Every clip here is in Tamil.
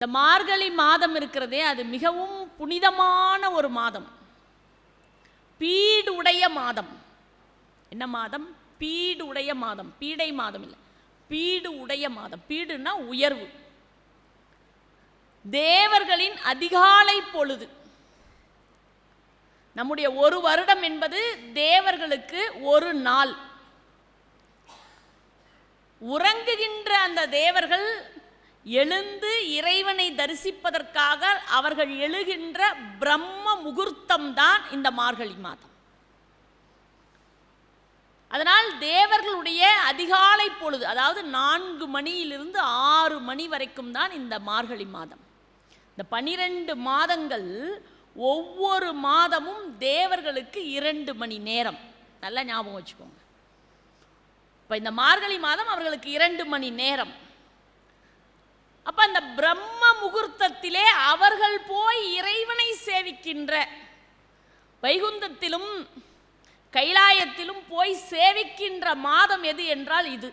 இந்த மார்கழி மாதம் இருக்கிறதே அது மிகவும் புனிதமான ஒரு மாதம். பீடு உடைய மாதம். என்ன மாதம்? பீடு உடைய மாதம். பீடை மாதம் இல்லை. பீடு உடைய மாதம். பீடுன்னா உயர்வு. தேவர்களின் அதிகாலை பொழுது. நம்முடைய ஒரு வருடம் என்பது தேவர்களுக்கு ஒரு நாள். உறங்குகின்ற அந்த தேவர்கள் எழுந்து இறைவனை தரிசிப்பதற்காக அவர்கள் எழுகின்ற பிரம்ம முகூர்த்தம் தான் இந்த மார்கழி மாதம். அதனால் தேவர்களுடைய அதிகாலை பொழுது அதாவது நான்கு மணியிலிருந்து ஆறு மணி வரைக்கும் தான் இந்த மார்கழி மாதம். இந்த பனிரெண்டு மாதங்கள் ஒவ்வொரு மாதமும் தேவர்களுக்கு இரண்டு மணி நேரம். நல்லா ஞாபகம் வச்சுக்கோங்க. இப்போ இந்த மார்கழி மாதம் அவர்களுக்கு இரண்டு மணி நேரம். அப்ப அந்த பிரம்ம முகூர்த்தத்திலே அவர்கள் போய் இறைவனை சேவிக்கின்ற வைகுந்தத்திலும் கைலாயத்திலும் போய் சேவிக்கின்ற மாதம் எது என்றால் இது.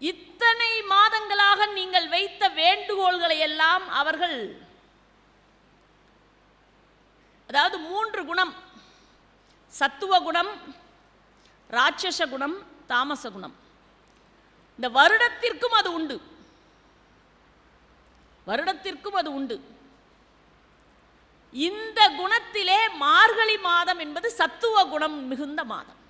இத்தனை மாதங்களாக நீங்கள் வைத்த வேண்டுகோள்களை எல்லாம் அவர்கள் அதாவது மூன்று குணம் சத்துவ குணம் ராட்சச குணம் தாமச குணம். இந்த வருடத்திற்கும் அது உண்டு. வருடத்திற்கும் அது உண்டு. இந்த குணத்திலே மார்கழி மாதம் என்பது சத்துவ குணம் மிகுந்த மாதம்.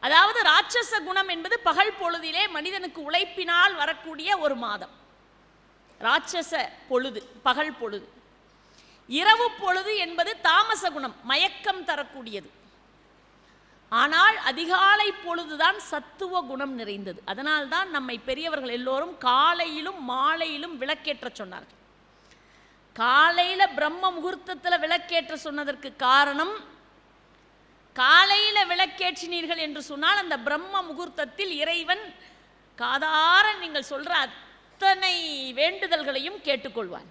அதாவது ராட்சச குணம் என்பது பகல் பொழுதிலே மனிதனுக்கு உழைப்பினால் வரக்கூடிய ஒரு மாதம். ராட்சச பொழுது பகல் பொழுது. இரவு பொழுது என்பது தாமச குணம் மயக்கம் தரக்கூடியது. ஆனால் அதிகாலை பொழுதுதான் சத்துவ குணம் நிறைந்தது. அதனால்தான் நம்மை பெரியவர்கள் எல்லோரும் காலையிலும் மாலையிலும் விளக்கேற்ற சொன்னார்கள். காலையில் பிரம்ம முகூர்த்தத்தில் விளக்கேற்ற சொன்னதற்கு காரணம் காலையில் விளக்கேற்றினீர்கள் என்று சொன்னால் அந்த பிரம்ம முகூர்த்தத்தில் இறைவன் காதார நீங்கள் சொல்கிற அத்தனை வேண்டுதல்களையும் கேட்டுக்கொள்வான்.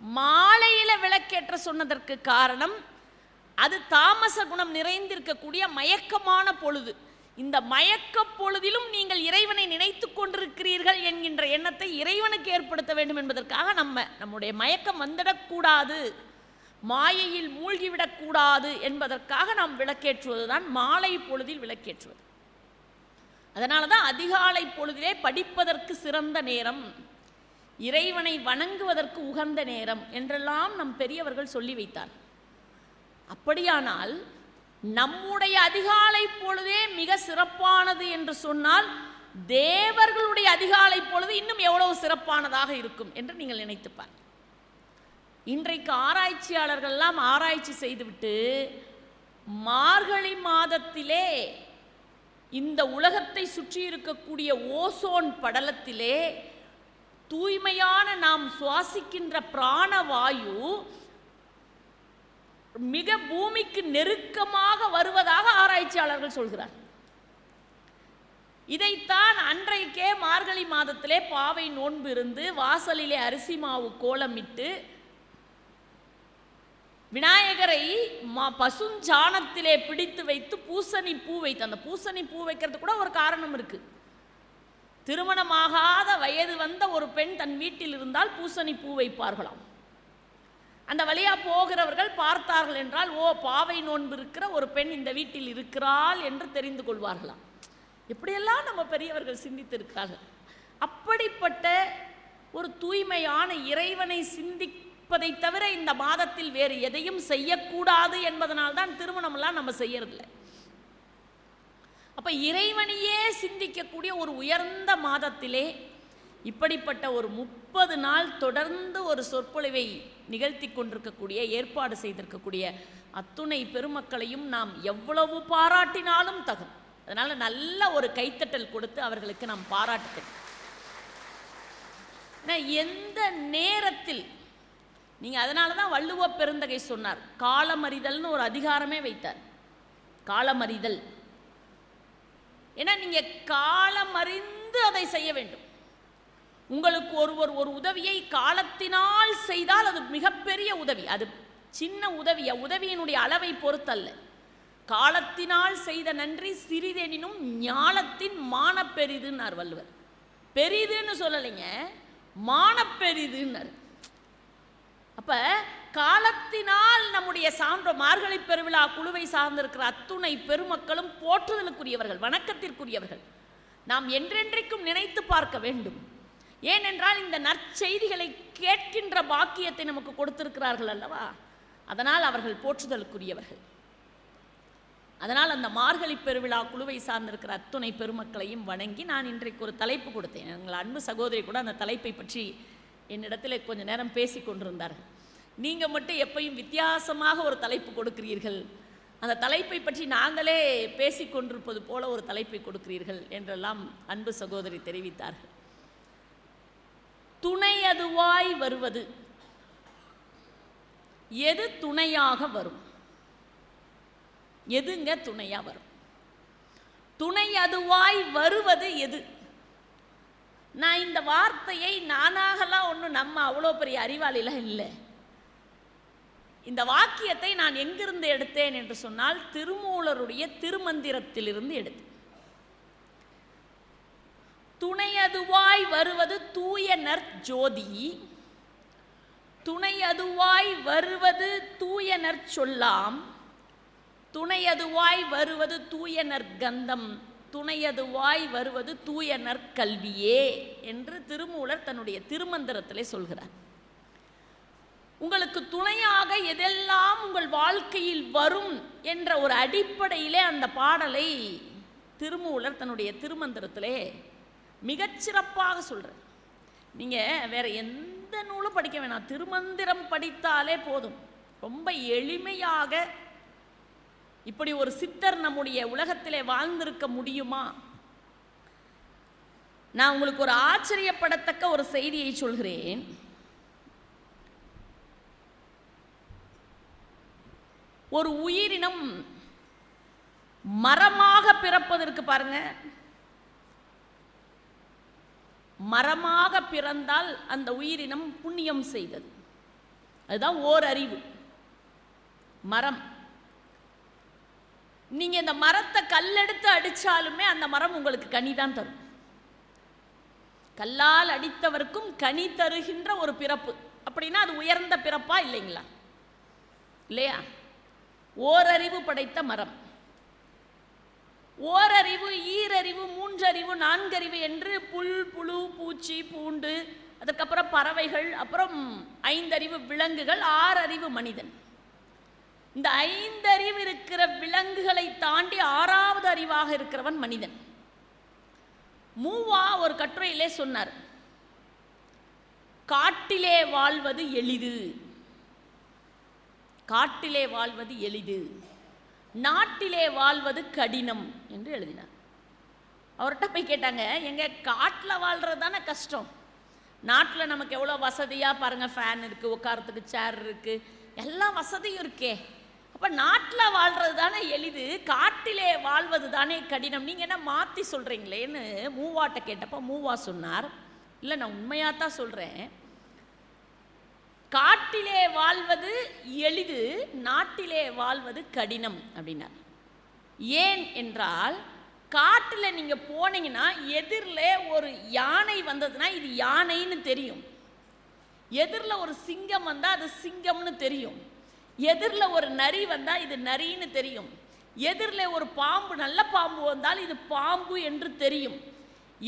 மாலையில் விளக்கேற்ற சொன்னதற்கு காரணம் அது தாமச குணம் நிறைந்திருக்கக்கூடிய மயக்கமான பொழுது. இந்த மயக்க பொழுதிலும் நீங்கள் இறைவனை நினைத்து கொண்டிருக்கிறீர்கள் என்கின்ற எண்ணத்தை இறைவனுக்கு ஏற்படுத்த வேண்டும் என்பதற்காக நம்ம நம்முடைய மயக்கம் வந்துடக்கூடாது. மாயையில் மூழ்கிவிடக்கூடாது என்பதற்காக நாம் விளக்கேற்றுவது தான் மாலை பொழுதில் விளக்கேற்றுவது. அதனால தான் அதிகாலை பொழுதிலே படிப்பதற்கு சிறந்த நேரம் இறைவனை வணங்குவதற்கு உகந்த நேரம் என்றெல்லாம் நம் பெரியவர்கள் சொல்லி வைத்தார் அப்படியானால் நம்முடைய அதிகாலை பொழுதே மிக சிறப்பானது என்று சொன்னால் தேவர்களுடைய அதிகாலை பொழுது இன்னும் எவ்வளவு சிறப்பானதாக இருக்கும் என்று நீங்கள் நினைத்துப்பார் இன்றைக்கு ஆராய்ச்சியாளர்கள்லாம் ஆராய்ச்சி செய்துவிட்டு மார்கழி மாதத்திலே இந்த உலகத்தை சுற்றி இருக்கக்கூடிய ஓசோன் படலத்திலே தூய்மையான நாம் சுவாசிக்கின்ற பிராணவாயு மிக பூமிக்கு நெருக்கமாக வருவதாக ஆராய்ச்சியாளர்கள் சொல்கிறார். இதைத்தான் அன்றைக்கே மார்கழி மாதத்திலே பாவை நோன்பு இருந்து வாசலிலே அரிசி மாவு கோலமிட்டு விநாயகரை மா பசுஞ்சாணத்திலே பிடித்து வைத்து பூசணி பூ வைத்து அந்த பூசணி பூ வைக்கிறது கூட ஒரு காரணம் இருக்கு. திருமணமாகாத வயது வந்த ஒரு பெண் தன் வீட்டில் இருந்தால் பூசணி பூ வைப்பார்களாம். அந்த வழியா போகிறவர்கள் பார்த்தார்கள் என்றால் ஓ பாவை நோன்பு இருக்கிற ஒரு பெண் இந்த வீட்டில் இருக்கிறாள் என்று தெரிந்து கொள்வார்களாம். இப்படியெல்லாம் நம்ம பெரியவர்கள் சிந்தித்திருக்கிறார்கள்? அப்படிப்பட்ட ஒரு தூய்மையான இறைவனை சிந்திப்பதை தவிர இந்த மாதத்தில் வேறு எதையும் செய்யக்கூடாது என்பதனால்தான் திருமணம்லாம் நம்ம செய்யறதில்லை. அப்போ இறைவனையே சிந்திக்கக்கூடிய ஒரு உயர்ந்த மாதத்திலே இப்படிப்பட்ட ஒரு முப்பது நாள் தொடர்ந்து ஒரு சொற்பொழிவை நிகழ்த்தி கொண்டிருக்கக்கூடிய ஏற்பாடு செய்திருக்கக்கூடிய அத்துணை பெருமக்களையும் நாம் எவ்வளவு பாராட்டினாலும் தகும். அதனால் நல்ல ஒரு கைத்தட்டல் கொடுத்து அவர்களுக்கு நாம் பாராட்டுகிறோம். எந்த நேரத்தில் நீங்கள் அதனால தான் வள்ளுவ பெருந்தகை சொன்னார் காலமறிதல்னு ஒரு அதிகாரமே வைத்தார். காலமறிதல். ஏன்னா நீங்கள் காலமறிந்து அதை செய்ய வேண்டும். உங்களுக்கு ஒருவர் ஒரு உதவியை காலத்தினால் செய்தால் அது மிகப்பெரிய உதவி. அது சின்ன உதவி. உதவியினுடைய அளவை பொறுத்தல்ல. காலத்தினால் செய்த நன்றி சிறிதெனினும் ஞானத்தின் மானப்பெரிதுன்னார் வள்ளுவர். பெரிதுன்னு சொல்லலைங்க. மானப்பெரிதுன்னார். அப்ப காலத்தினால் நம்முடைய சான்ற மார்கழி பெருவிழா குழுவை சார்ந்திருக்கிற அத்துணை பெருமக்களும் போற்றுதலுக்குரியவர்கள் வணக்கத்திற்குரியவர்கள். நாம் என்றென்றைக்கும் நினைத்து பார்க்க வேண்டும். ஏனென்றால் இந்த நற்செய்திகளை கேட்கின்ற பாக்கியத்தை நமக்கு கொடுத்திருக்கிறார்கள் அல்லவா? அதனால் அவர்கள் போற்றுதலுக்குரியவர்கள். அதனால் அந்த மார்கழி பெருவிழா குழுவை சார்ந்திருக்கிற அத்துணை பெருமக்களையும் வணங்கி நான் இன்றைக்கு ஒரு தலைப்பு கொடுத்தேன். எங்கள் அன்பு சகோதரி கூட அந்த தலைப்பை பற்றி என்னிடத்தில் கொஞ்ச நேரம் பேசி கொண்டிருந்தார்கள். நீங்கள் மட்டும் எப்பையும் வித்தியாசமாக ஒரு தலைப்பு கொடுக்கிறீர்கள். அந்த தலைப்பை பற்றி நாங்களே பேசி கொண்டிருப்பது போல ஒரு தலைப்பை கொடுக்கிறீர்கள் என்றெல்லாம் அன்பு சகோதரி தெரிவித்தார்கள். துணை அதுவாய் வருவது. எது துணையாக வரும்? எதுங்க துணையாக வரும்? துணை அதுவாய் வருவது எது? நான் இந்த வார்த்தையை நானாகலாம் ஒன்றும் நம்ம அவ்வளோ பெரிய அறிவாளிலாம் இல்லை. இந்த வாக்கியத்தை நான் எங்கிருந்து எடுத்தேன் என்று சொன்னால் திருமூலருடைய திருமந்திரத்திலிருந்து எடுத்தேன். துணையதுவாய் வருவது தூய நற்ஜோதி துணையதுவாய் வருவது தூய நற்சொல்லாம் துணையதுவாய் வருவது தூய நற்கந்தம் துணையதுவாய் வருவது தூய நற்கல்வியே என்று திருமூலர் தன்னுடைய திருமந்திரத்திலே சொல்கிறார். உங்களுக்கு துணையாக எதெல்லாம் உங்கள் வாழ்க்கையில் வரும் என்ற ஒரு அடிப்படையிலே அந்த பாடலை திருமூலர் தன்னுடைய திருமந்திரத்திலே மிகச்சிறப்பாக சொல்கிறேன் நீங்கள் வேறு எந்த நூலும் படிக்க வேணாம். திருமந்திரம் படித்தாலே போதும். ரொம்ப எளிமையாக இப்படி ஒரு சித்தர் நம்முடைய உலகத்திலே வாழ்ந்திருக்க முடியுமா? நான் உங்களுக்கு ஒரு ஆச்சரியப்படத்தக்க ஒரு செய்தியை சொல்கிறேன். ஒரு உயிரினம் மரமாக பிறப்பதற்கு பாருங்க. மரமாக பிறந்தால் அந்த உயிரினம் புண்ணியம் செய்தது. அதுதான் ஓர் அறிவு மரம். நீங்க இந்த மரத்தை கல்லெடுத்து அடிச்சாலுமே அந்த மரம் உங்களுக்கு கனி தான் தரும். கல்லால் அடித்தவருக்கும் கனி தருகின்ற ஒரு பிறப்பு. அப்படின்னா அது உயர்ந்த பிறப்பா இல்லைங்களா? இல்லையா? ஓரறிவு படைத்த மரம். ஓரறிவு ஈரறிவு மூன்றறிவு நான்கறிவு என்று புல் புழு பூச்சி பூண்டு அதுக்கப்புறம் பறவைகள் அப்புறம் ஐந்தறிவு விலங்குகள் ஆறறிவு மனிதன். இந்த ஐந்தறிவு இருக்கிற விலங்குகளை தாண்டி ஆறாவது அறிவாக இருக்கிறவன் மனிதன். மூவா ஒரு கட்டுரையிலே சொன்னார் காட்டிலே வாழ்வது எளிது. காட்டிலே வாழ்வது எளிது. நாட்டிலே வாழ்வது கடினம் என்று எழுதினார். அவர்கிட்ட போய் கேட்டாங்க எங்கள் காட்டில் வாழ்கிறது தானே கஷ்டம். நாட்டில் நமக்கு எவ்வளோ வசதியாக பாருங்கள் ஃபேன் இருக்குது உட்காரத்துக்கு சேர் இருக்குது எல்லா வசதியும் இருக்கே. அப்போ நாட்டில் வாழ்கிறது தானே எளிது காட்டிலே வாழ்வது தானே கடினம். நீங்கள் என்ன மாற்றி சொல்கிறீங்களேன்னு மூவாட்ட கேட்டப்போ மூவா சொன்னார். இல்லை நான் உண்மையாக தான் சொல்கிறேன் காட்டிலே வாழ்வது எளிது நாட்டிலே வாழ்வது கடினம் அப்படின்னார். ஏன் என்றால் காட்டில் நீங்கள் போனீங்கன்னா எதிரில் ஒரு யானை வந்ததுன்னா இது யானைன்னு தெரியும். எதிரில் ஒரு சிங்கம் வந்தால் அது சிங்கம்னு தெரியும். எதிரில் ஒரு நரி வந்தால் இது நரின்னு தெரியும். எதிரில் ஒரு பாம்பு நல்ல பாம்பு வந்தால் இது பாம்பு என்று தெரியும்.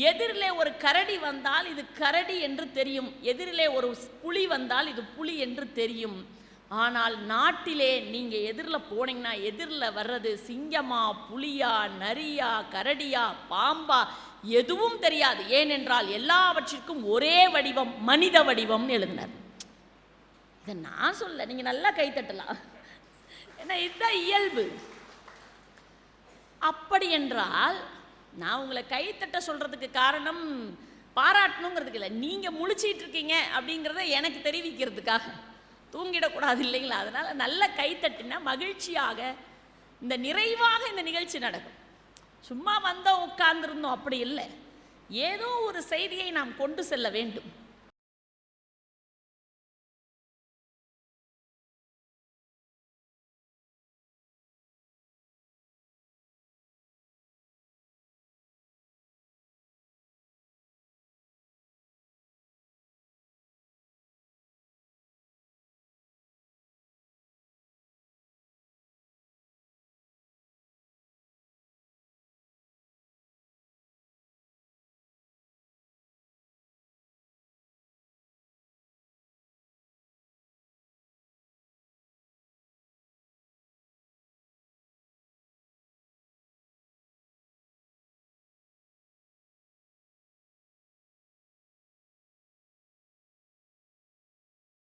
எதிரிலே ஒரு கரடி வந்தால் இது கரடி என்று தெரியும். எதிரிலே ஒரு புலி வந்தால் இது புலி என்று தெரியும். ஆனால் நாட்டிலே நீங்கள் எதிரில் போனீங்கன்னா எதிரில் வர்றது சிங்கமா புலியா நரியா கரடியா பாம்பா எதுவும் தெரியாது. ஏனென்றால் எல்லாவற்றிற்கும் ஒரே வடிவம் மனித வடிவம்னு எழுதினார். இதை நான் சொல்ல நீங்கள் நல்லா கைத்தட்டலாம் ஏன்னா இதுதான் இயல்பு. அப்படி என்றால் நான் உங்களை கைத்தட்ட சொல்கிறதுக்கு காரணம் பாராட்டணுங்கிறதுக்கு இல்லை. நீங்கள் முழிச்சிட்டு இருக்கீங்க அப்படிங்கிறத எனக்கு தெரிவிக்கிறதுக்காக. தூங்கிடக்கூடாது இல்லைங்களா? அதனால் நல்ல கைத்தட்டினா மகிழ்ச்சியாக இந்த நிறைவாக இந்த நிகழ்ச்சி நடக்கும். சும்மா வந்தோம் உட்கார்ந்துருந்தோம் அப்படி இல்லை. ஏதோ ஒரு செய்தியை நாம் கொண்டு செல்ல வேண்டும்.